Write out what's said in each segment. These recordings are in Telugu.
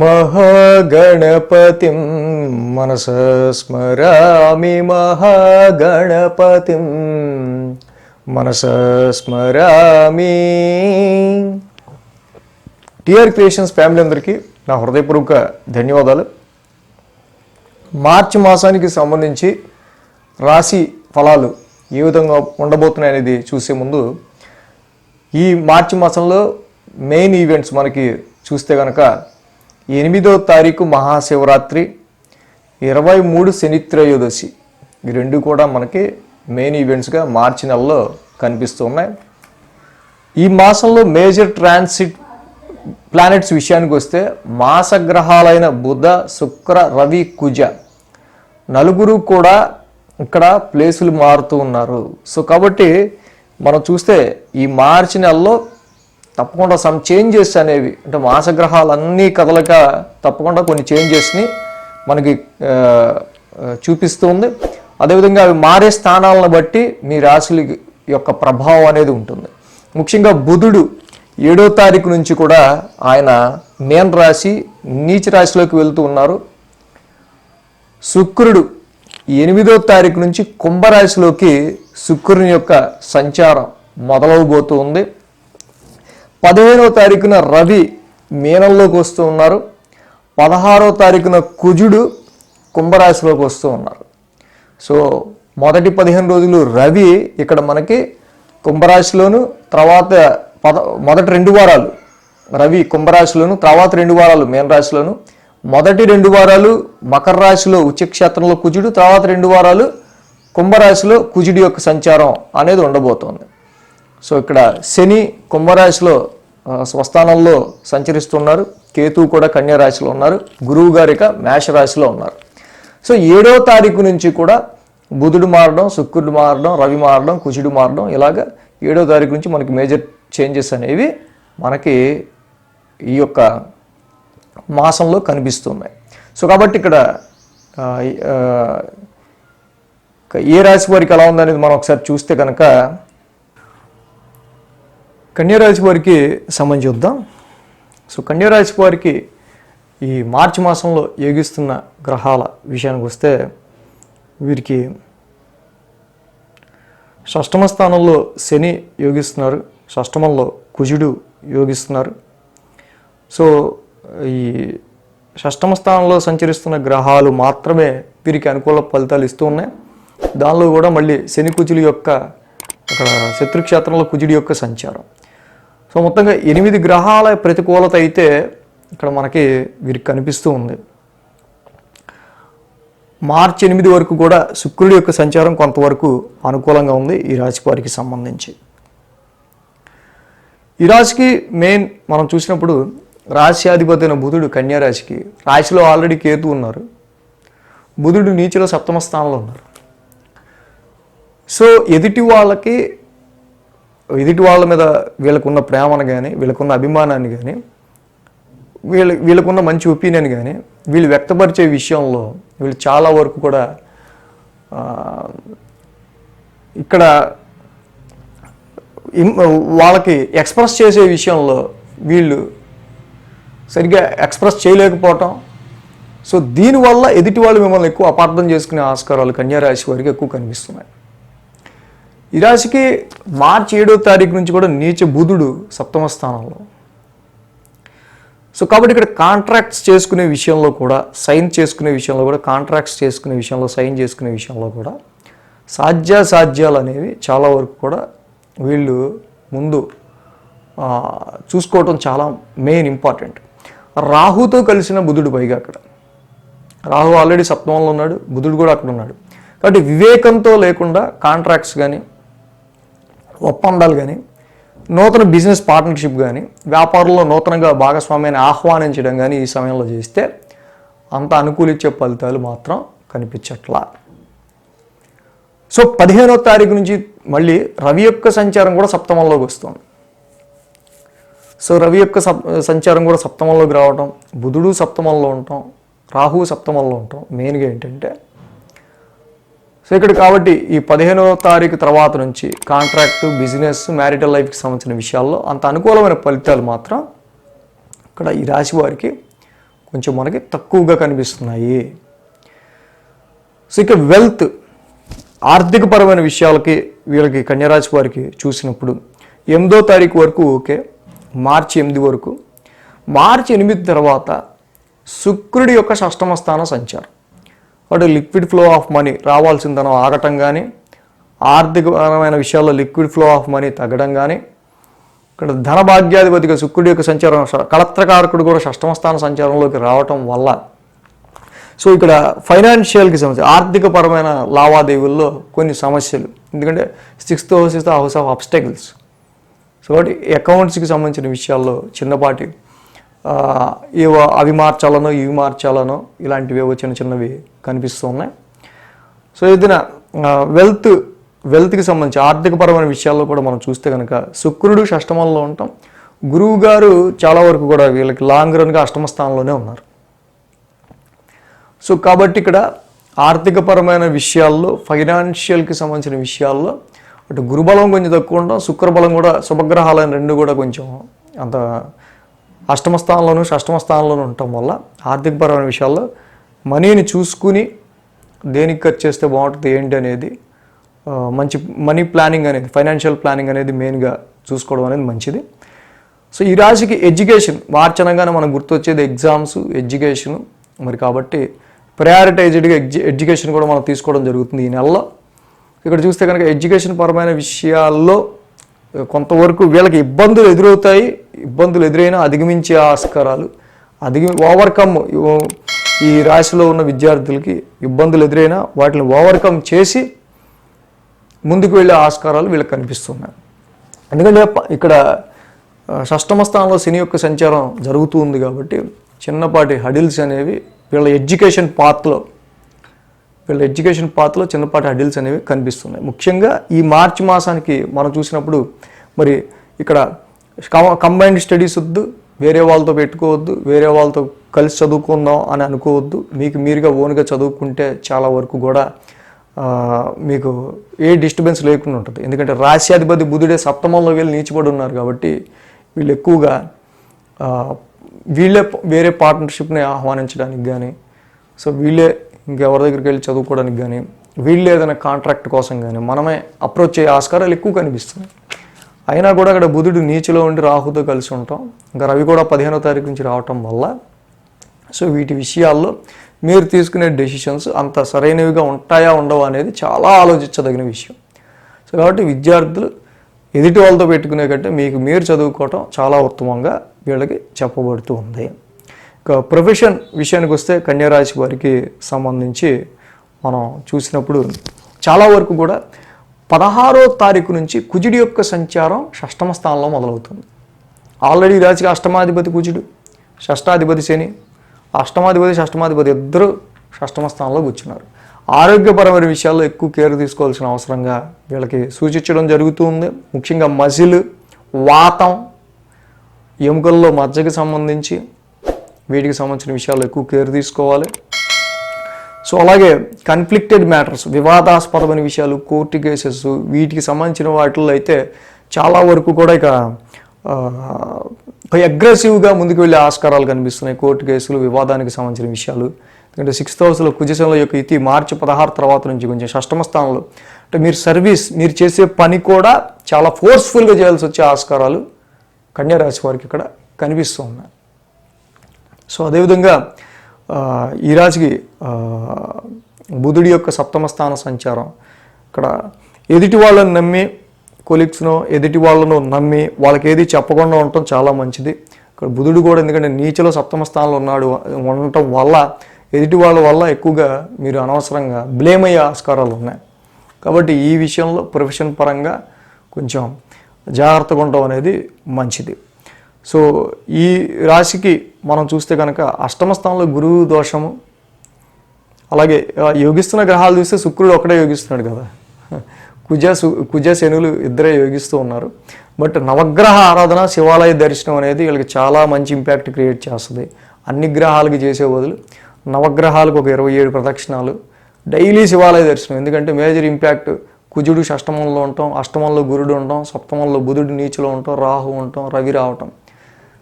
మహాగణపతిం మనస స్మరామి మహాగణపతిం మనస స్మరామి. టిఆర్ క్రియేషన్స్ ఫ్యామిలీ అందరికీ నా హృదయపూర్వక ధన్యవాదాలు. మార్చి మాసానికి సంబంధించి రాశి ఫలాలు ఏ విధంగా ఉండబోతున్నాయి అనేది చూసే ముందు ఈ మార్చి మాసంలో మెయిన్ ఈవెంట్స్ మనకి చూస్తే కనుక ఎనిమిదో తారీఖు మహాశివరాత్రి ఇరవై మూడు శనిత్రయోదశి ఈ రెండు కూడా మనకి మెయిన్ ఈవెంట్స్గా మార్చి నెలలో కనిపిస్తూ ఉన్నాయి. ఈ మాసంలో మేజర్ ట్రాన్సిట్ ప్లానెట్స్ విషయానికి వస్తే మాసగ్రహాలైన బుధ శుక్ర రవి కుజ నలుగురు కూడా ఇక్కడ ప్లేసులు మారుతూ ఉన్నారు. సో కాబట్టి మనం చూస్తే ఈ మార్చి నెలలో తప్పకుండా సమ్ చేంజెస్ అనేవి అంటే మాసగ్రహాలన్నీ కదలక తప్పకుండా కొన్ని చేంజెస్ని మనకి చూపిస్తూ ఉంది అదేవిధంగా అవి మారే స్థానాలను బట్టి మీ రాశుల యొక్క ప్రభావం అనేది ఉంటుంది. ముఖ్యంగా బుధుడు ఏడో తారీఖు నుంచి కూడా ఆయన మేన్ రాశి నీచ రాశిలోకి వెళ్తూ ఉన్నారు. శుక్రుడు ఎనిమిదో తారీఖు నుంచి కుంభరాశిలోకి శుక్రుని యొక్క సంచారం మొదలవబోతూ ఉంది. పదిహేనవ తారీఖున రవి మీనంలోకి వస్తూ ఉన్నారు. పదహారవ తారీఖున కుజుడు కుంభరాశిలోకి వస్తూ ఉన్నారు. సో మొదటి పదిహేను రోజులు రవి ఇక్కడ మనకి కుంభరాశిలోను తర్వాత పద మొదటి రెండు వారాలు రవి కుంభరాశిలోను తర్వాత రెండు వారాలు మీన రాశిలోను మొదటి రెండు వారాలు మకర రాశిలో ఉచ్చక్షేత్రంలో కుజుడు తర్వాత రెండు వారాలు కుంభరాశిలో కుజుడి యొక్క సంచారం అనేది ఉండబోతోంది. సో ఇక్కడ శని కుంభరాశిలో స్వస్థానంలో సంచరిస్తున్నారు. కేతు కూడా కన్యా రాశిలో ఉన్నారు. గురువు గారిక మేషరాశిలో ఉన్నారు. సో ఏడో తారీఖు నుంచి కూడా బుధుడు మారడం శుక్రుడు మారడం రవి మారడం కుజుడు మారడం ఇలాగ ఏడో తారీఖు నుంచి మనకి మేజర్ చేంజెస్ అనేవి మనకి ఈ యొక్క మాసంలో కనిపిస్తున్నాయి. సో కాబట్టి ఇక్కడ ఏ రాశి వారికి ఎలా ఉందనేది మనం ఒకసారి చూస్తే కనుక కన్యారాశి వారికి సంబంధించి చూద్దాం. సో కన్యారాశి వారికి ఈ మార్చి మాసంలో యోగిస్తున్న గ్రహాల విషయానికి వస్తే వీరికి షష్టమ స్థానంలో శని యోగిస్తున్నారు. షష్టమంలో కుజుడు యోగిస్తున్నారు. సో ఈ షష్టమ స్థానంలో సంచరిస్తున్న గ్రహాలు మాత్రమే వీరికి అనుకూల ఫలితాలు ఇస్తూ ఉన్నాయి. దానిలో కూడా మళ్ళీ శని కుజుల యొక్క అక్కడ శత్రుక్షేత్రంలో కుజుడి యొక్క సంచారం. సో మొత్తంగా ఎనిమిది గ్రహాల ప్రతికూలత అయితే ఇక్కడ మనకి వీరికి కనిపిస్తూ ఉంది. మార్చి ఎనిమిది వరకు కూడా శుక్రుడి యొక్క సంచారం కొంతవరకు అనుకూలంగా ఉంది ఈ రాశికి వారికి సంబంధించి. ఈ రాశికి మెయిన్ మనం చూసినప్పుడు రాశి అయిన బుధుడు కన్యా రాశికి రాశిలో ఆల్రెడీ కేతు ఉన్నారు. బుధుడు నీచిలో సప్తమ స్థానంలో ఉన్నారు. సో ఎదుటి వాళ్ళకి ఎదుటి వాళ్ళ మీద వీళ్ళకున్న ప్రేమను కానీ వీళ్ళకున్న అభిమానాన్ని కానీ వీళ్ళ వీళ్ళకున్న మంచి ఒపీనియన్ కానీ వీళ్ళు వ్యక్తపరిచే విషయంలో వీళ్ళు చాలా వరకు కూడా ఇక్కడ వాళ్ళకి ఎక్స్ప్రెస్ చేసే విషయంలో వీళ్ళు సరిగ్గా ఎక్స్ప్రెస్ చేయలేకపోవటం. సో దీనివల్ల ఎదుటి వాళ్ళు మిమ్మల్ని ఎక్కువ అపార్థం చేసుకునే ఆస్కారాలు కన్యారాశి వారికి ఎక్కువ కనిపిస్తున్నాయి. ఈ రాశికి మార్చి ఏడో తారీఖు నుంచి కూడా నీచ బుధుడు సప్తమ స్థానంలో. సో కాబట్టి ఇక్కడ కాంట్రాక్ట్స్ చేసుకునే విషయంలో కూడా సైన్ చేసుకునే విషయంలో కూడా కాంట్రాక్ట్స్ చేసుకునే విషయంలో సైన్ చేసుకునే విషయంలో కూడా సాధ్యాసాధ్యాలు అనేవి చాలా వరకు కూడా వీళ్ళు ముందు చూసుకోవటం చాలా మెయిన్ ఇంపార్టెంట్ రాహుతో కలిసిన బుధుడు పైగా అక్కడ. రాహు ఆల్రెడీ సప్తమంలో ఉన్నాడు బుధుడు కూడా అక్కడ ఉన్నాడు. కాబట్టి వివేకంతో లేకుండా కాంట్రాక్ట్స్ కానీ ఒప్పందాలు కానీ నూతన బిజినెస్ పార్ట్నర్షిప్ కానీ వ్యాపారంలో నూతనంగా భాగస్వామ్యాన్ని ఆహ్వానించడం కానీ ఈ సమయంలో చేస్తే అంత అనుకూలించే ఫలితాలు మాత్రం కనిపించట్లా. సో పదిహేనో తారీఖు నుంచి మళ్ళీ రవి యొక్క సంచారం కూడా సప్తమంలోకి వస్తుంది. సో రవి యొక్క సప్ సంచారం కూడా సప్తమంలోకి రావటం బుధుడు సప్తమంలో ఉండటం రాహువు సప్తమంలో ఉండటం మెయిన్గా ఏంటంటే సో ఇక్కడ కాబట్టి ఈ పదిహేనవ తారీఖు తర్వాత నుంచి కాంట్రాక్ట్ బిజినెస్ మ్యారిటల్ లైఫ్కి సంబంధించిన విషయాల్లో అంత అనుకూలమైన ఫలితాలు మాత్రం ఇక్కడ ఈ రాశి వారికి కొంచెం మనకి తక్కువగా కనిపిస్తున్నాయి. సో ఇక వెల్త్ ఆర్థికపరమైన విషయాలకి వీళ్ళకి కన్యరాశి వారికి చూసినప్పుడు ఎనిమిదో తారీఖు వరకు ఓకే మార్చి ఎనిమిది వరకు మార్చి ఎనిమిది తర్వాత శుక్రుడి యొక్క షష్టమ స్థాన సంచారం. వాటి లిక్విడ్ ఫ్లో ఆఫ్ మనీ రావాల్సిన ధనం ఆగటం కానీ ఆర్థికపరమైన విషయాల్లో లిక్విడ్ ఫ్లో ఆఫ్ మనీ తగ్గడం కానీ ఇక్కడ ధన భాగ్యాధిపతిగా శుక్రుడి యొక్క సంచారం కళత్రకారకుడు కూడా షష్టమ స్థాన సంచారంలోకి రావటం వల్ల. సో ఇక్కడ ఫైనాన్షియల్కి సమస్య ఆర్థికపరమైన లావాదేవీల్లో కొన్ని సమస్యలు. ఎందుకంటే sixth house is the house of obstacles. So కాబట్టి అకౌంట్స్కి సంబంధించిన విషయాల్లో చిన్నపాటి ఏవో అవి మార్చాలనో ఇవి మార్చాలనో ఇలాంటివి ఏవో చిన్న చిన్నవి కనిపిస్తూ ఉన్నాయి. సో ఏదైనా వెల్త్ వెల్త్కి సంబంధించి ఆర్థికపరమైన విషయాల్లో కూడా మనం చూస్తే కనుక శుక్రుడు షష్టమంలో ఉంటాం. గురువు గారు చాలా వరకు కూడా వీళ్ళకి లాంగ్ రన్గా అష్టమ స్థానంలోనే ఉన్నారు. సో కాబట్టి ఇక్కడ ఆర్థికపరమైన విషయాల్లో ఫైనాన్షియల్కి సంబంధించిన విషయాల్లో అటు గురుబలం కొంచెం తక్కువ ఉండడం శుక్రబలం కూడా శుభగ్రహాలైన రెండు కూడా కొంచెం అంత అష్టమ స్థానంలోనూ షష్టమ స్థానంలోనూ ఉండటం వల్ల ఆర్థికపరమైన విషయాల్లో మనీని చూసుకుని దేనికి ఖర్చు చేస్తే బాగుంటుంది ఏంటి అనేది మంచి మనీ ప్లానింగ్ అనేది ఫైనాన్షియల్ ప్లానింగ్ అనేది మెయిన్గా చూసుకోవడం అనేది మంచిది. సో ఈ రాశికి ఎడ్యుకేషన్ మార్చనగానే మనకు గుర్తొచ్చేది ఎగ్జామ్స్ ఎడ్యుకేషన్. మరి కాబట్టి ప్రయారిటైజ్డ్గా ఎడ్యు ఎడ్యుకేషన్ కూడా మనం తీసుకోవడం జరుగుతుంది ఈ నెలలో. ఇక్కడ చూస్తే కనుక ఎడ్యుకేషన్ పరమైన విషయాల్లో కొంతవరకు వీళ్ళకి ఇబ్బందులు ఎదురవుతాయి ఇబ్బందులు ఎదురైనా అధిగమించే ఆస్కారాలు అధిగమి ఓవర్కమ్ ఈ రాశిలో ఉన్న విద్యార్థులకి ఇబ్బందులు ఎదురైనా వాటిని ఓవర్కమ్ చేసి ముందుకు వెళ్ళే ఆస్కారాలు వీళ్ళకి కనిపిస్తున్నాయి. ఎందుకంటే ఇక్కడ షష్టమ స్థానంలో శని యొక్క సంచారం జరుగుతూ ఉంది కాబట్టి చిన్నపాటి హడిల్స్ అనేవి వీళ్ళ ఎడ్యుకేషన్ పాత్లో వీళ్ళ ఎడ్యుకేషన్ పాత్రలో చిన్నపాటి హడిల్స్ అనేవి కనిపిస్తున్నాయి. ముఖ్యంగా ఈ మార్చి మాసానికి మనం చూసినప్పుడు మరి ఇక్కడ కంబైన్డ్ స్టడీస్ వద్దు వేరే వాళ్ళతో పెట్టుకోవద్దు వేరే వాళ్ళతో కలిసి చదువుకుందాం అని అనుకోవద్దు. మీకు మీరుగా ఓన్గా చదువుకుంటే చాలా వరకు కూడా మీకు ఏ డిస్టర్బెన్స్ లేకుండా ఉంటుంది. ఎందుకంటే రాశ్యాధిపతి బుధుడే సప్తమంలో వీళ్ళు నీచిపడి ఉన్నారు కాబట్టి వీళ్ళు ఎక్కువగా వీళ్ళే వేరే పార్ట్నర్షిప్ని ఆహ్వానించడానికి కానీ సో వీళ్ళే ఇంకెవరి దగ్గరికి వెళ్ళి చదువుకోవడానికి కానీ వీళ్ళు ఏదైనా కాంట్రాక్ట్ కోసం కానీ మనమే అప్రోచ్ అయ్యే ఆస్కారాలు ఎక్కువ కనిపిస్తున్నాయి. అయినా కూడా అక్కడ బుధుడు నీచిలో ఉండి రాహుతో కలిసి ఉంటాం ఇంకా రవి కూడా పదిహేనో తారీఖు నుంచి రావటం వల్ల సో వీటి విషయాల్లో మీరు తీసుకునే డెసిషన్స్ అంత సరైనవిగా ఉంటాయా ఉండవా అనేది చాలా ఆలోచించదగిన విషయం. సో కాబట్టి విద్యార్థులు ఎదుటి వాళ్ళతో పెట్టుకునే కంటే మీకు మీరు చదువుకోవటం చాలా ఉత్తమంగా వీళ్ళకి చెప్పబడుతూ ఉంది. ప్రొఫెషన్ విషయానికి వస్తే కన్యారాశి వారికి సంబంధించి మనం చూసినప్పుడు చాలా వరకు కూడా పదహారో తారీఖు నుంచి కుజుడి యొక్క సంచారం షష్టమ స్థానంలో మొదలవుతుంది. ఆల్రెడీ రాశికి అష్టమాధిపతి కుజుడు షష్టాధిపతి శని అష్టమాధిపతి షష్టమాధిపతి ఇద్దరు షష్టమ స్థానంలో కూర్చున్నారు. ఆరోగ్యపరమైన విషయాల్లో ఎక్కువ కేర్ తీసుకోవాల్సిన అవసరంగా వీళ్ళకి సూచించడం జరుగుతుంది. ముఖ్యంగా మజిల్ వాతం ఎముకల్లో మజ్జకి సంబంధించి వీటికి సంబంధించిన విషయాలు ఎక్కువ కేర్ తీసుకోవాలి. సో అలాగే కన్ఫ్లిక్టెడ్ మ్యాటర్స్ వివాదాస్పదమైన విషయాలు కోర్టు కేసెస్ వీటికి సంబంధించిన వాటిల్లో అయితే చాలా వరకు కూడా ఇక అగ్రెసివ్గా ముందుకు వెళ్ళే ఆస్కారాలు కనిపిస్తున్నాయి కోర్టు కేసులు వివాదానికి సంబంధించిన విషయాలు. ఎందుకంటే సిక్స్త్ హౌస్లో కుజశంలో యొక్క ఇతి మార్చి పదహారు తర్వాత నుంచి కొంచెం షష్టమ స్థానంలో. అంటే మీరు సర్వీస్ మీరు చేసే పని కూడా చాలా ఫోర్స్ఫుల్గా చేయాల్సి వచ్చే ఆస్కారాలు కన్యారాశి వారికి ఇక్కడ కనిపిస్తూ ఉన్నాయి. సో అదేవిధంగా ఈ రాశికి బుధుడి యొక్క సప్తమ స్థాన సంచారం. ఇక్కడ ఎదుటి వాళ్ళని నమ్మి కొలీగ్స్ను ఎదుటి వాళ్ళను నమ్మి వాళ్ళకి ఏది చెప్పకుండా ఉండటం చాలా మంచిది. ఇక్కడ బుధుడు కూడా ఎందుకంటే నీచలో సప్తమ స్థానంలో ఉన్నాడు ఉండటం వల్ల ఎదుటి వాళ్ళ వల్ల ఎక్కువగా మీరు అనవసరంగా బ్లేమ్ అయ్యే ఆస్కారాలు ఉన్నాయి. కాబట్టి ఈ విషయంలో ప్రొఫెషన్ పరంగా కొంచెం జాగ్రత్తగా ఉండడం అనేది మంచిది. సో ఈ రాశికి మనం చూస్తే కనుక అష్టమ స్థానంలో గురువు దోషము అలాగే యోగిస్తున్న గ్రహాలు చూస్తే శుక్రుడు ఒకడే యోగిస్తున్నాడు కదా. కుజ కుజ శనులు ఇద్దరే యోగిస్తూ ఉన్నారు. బట్ నవగ్రహ ఆరాధన శివాలయ దర్శనం అనేది వీళ్ళకి చాలా మంచి ఇంపాక్ట్ క్రియేట్ చేస్తుంది. అన్ని గ్రహాలకి చేసే బదులు నవగ్రహాలకు ఒక ఇరవై ఏడు ప్రదక్షిణాలు డైలీ శివాలయ దర్శనం. ఎందుకంటే మేజర్ ఇంపాక్ట్ కుజుడు షష్టమంలో ఉంటాం అష్టమంలో గురుడు ఉండటం సప్తమంలో బుధుడు నీచులో ఉంటాం రాహు ఉంటాం రవి రావటం.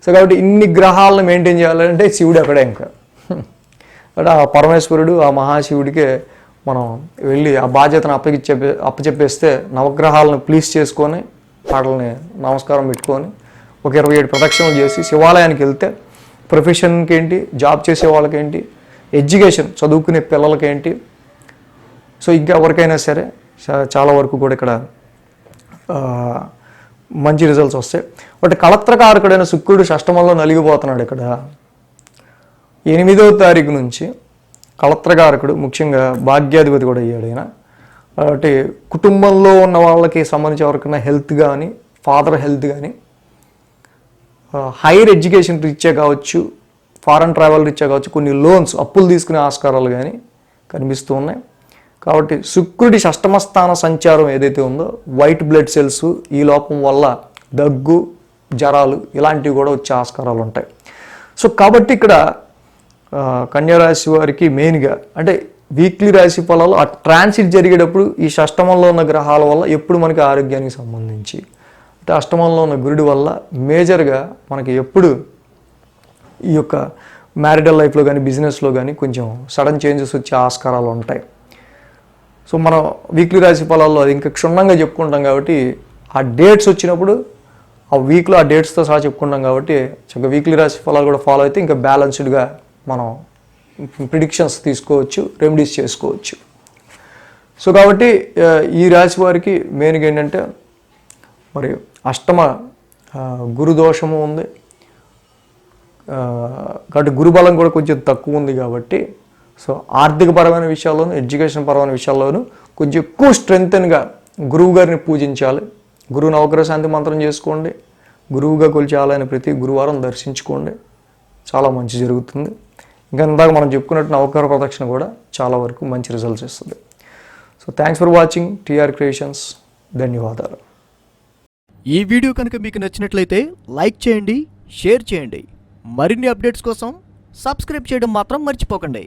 సో కాబట్టి ఇన్ని గ్రహాలను మెయింటైన్ చేయాలంటే శివుడు అక్కడే ఇంకా. అంటే ఆ పరమేశ్వరుడు ఆ మహాశివుడికే మనం వెళ్ళి ఆ బాధ్యతను అప్పగిచ్చే అప్పచెప్పేస్తే నవగ్రహాలను ప్లీజ్ చేసుకొని వాటిని నమస్కారం పెట్టుకొని ఒక ఇరవై ఏడు ప్రదక్షిణలు చేసి శివాలయానికి వెళ్తే ప్రొఫెషన్కి ఏంటి జాబ్ చేసే వాళ్ళకేంటి ఎడ్యుకేషన్ చదువుకునే పిల్లలకేంటి సో ఇంకా ఎవరికైనా సరే చాలా వరకు కూడా ఇక్కడ మంచి రిజల్ట్స్ వస్తాయి బట్ కళత్రకారకుడైన శుక్రుడు షష్టమంలో నలిగిపోతున్నాడు ఇక్కడ. ఎనిమిదవ తారీఖు నుంచి కళత్రకారకుడు ముఖ్యంగా భాగ్యాధిపతి కూడా అయ్యాడు ఆయన కాబట్టి కుటుంబంలో ఉన్న వాళ్ళకి సంబంధించి ఎవరికైనా హెల్త్ కానీ ఫాదర్ హెల్త్ కానీ హైయర్ ఎడ్యుకేషన్ రీత్యా కావచ్చు ఫారెన్ ట్రావెల్ రీత్యా కావచ్చు కొన్ని లోన్స్ అప్పులు తీసుకునే ఆస్కారాలు కానీ కనిపిస్తూ ఉన్నాయి. కాబట్టి శుక్రుడి షష్టమస్థాన సంచారం ఏదైతే ఉందో వైట్ బ్లడ్ సెల్స్ ఈ లోపం వల్ల దగ్గు జ్వరాలు ఇలాంటివి కూడా వచ్చే ఆస్కారాలు ఉంటాయి. సో కాబట్టి ఇక్కడ కన్యారాశి వారికి మెయిన్గా అంటే వీక్లీ రాశి ఫలాలు ఆ ట్రాన్సిట్ జరిగేటప్పుడు ఈ షష్టమంలో ఉన్న గ్రహాల వల్ల ఎప్పుడు మనకి ఆరోగ్యానికి సంబంధించి అంటే అష్టమంలో ఉన్న గురుడి వల్ల మేజర్గా మనకి ఎప్పుడు ఈ యొక్క మ్యారిటల్ లైఫ్లో కానీ బిజినెస్లో కానీ కొంచెం సడన్ చేంజెస్ వచ్చే ఆస్కారాలు ఉంటాయి. సో మనం వీక్లీ రాశి ఫలాల్లో అది ఇంకా క్షుణ్ణంగా చెప్పుకుంటాం కాబట్టి ఆ డేట్స్ వచ్చినప్పుడు ఆ వీక్లో ఆ డేట్స్తో సహా చెప్పుకుంటాం కాబట్టి చక్కగా వీక్లీ రాశి ఫలాలు కూడా ఫాలో అయితే ఇంకా బ్యాలెన్స్డ్గా మనం ప్రిడిక్షన్స్ తీసుకోవచ్చు రెమెడీస్ చేసుకోవచ్చు. సో కాబట్టి ఈ రాశి వారికి మెయిన్గా ఏంటంటే మరి అష్టమ గురుదోషము గురు దోషము ఉంది. కాబట్టి గురుబలం కూడా కొంచెం తక్కువ ఉంది కాబట్టి సో ఆర్థికపరమైన విషయాల్లోనూ ఎడ్యుకేషన్ పరమైన విషయాల్లోనూ కొంచెం ఎక్కువ స్ట్రెంగ్తన్గా గురువు గారిని పూజించాలి. గురువు నవగ్రహ శాంతి మంత్రం చేసుకోండి. గురువుగా కొలిచాలని ప్రతి గురువారం దర్శించుకోండి. చాలా మంచి జరుగుతుంది. ఇంకా ఇందాక మనం చెప్పుకున్నట్టు నవగ్రహ ప్రదక్షిణ కూడా చాలా వరకు మంచి రిజల్ట్స్ ఇస్తుంది. So thanks for watching TR creations ధన్యవాదాలు. ఈ వీడియో కనుక మీకు నచ్చినట్లయితే లైక్ చేయండి షేర్ చేయండి. మరిన్ని అప్డేట్స్ కోసం సబ్స్క్రైబ్ చేయడం మాత్రం మర్చిపోకండి.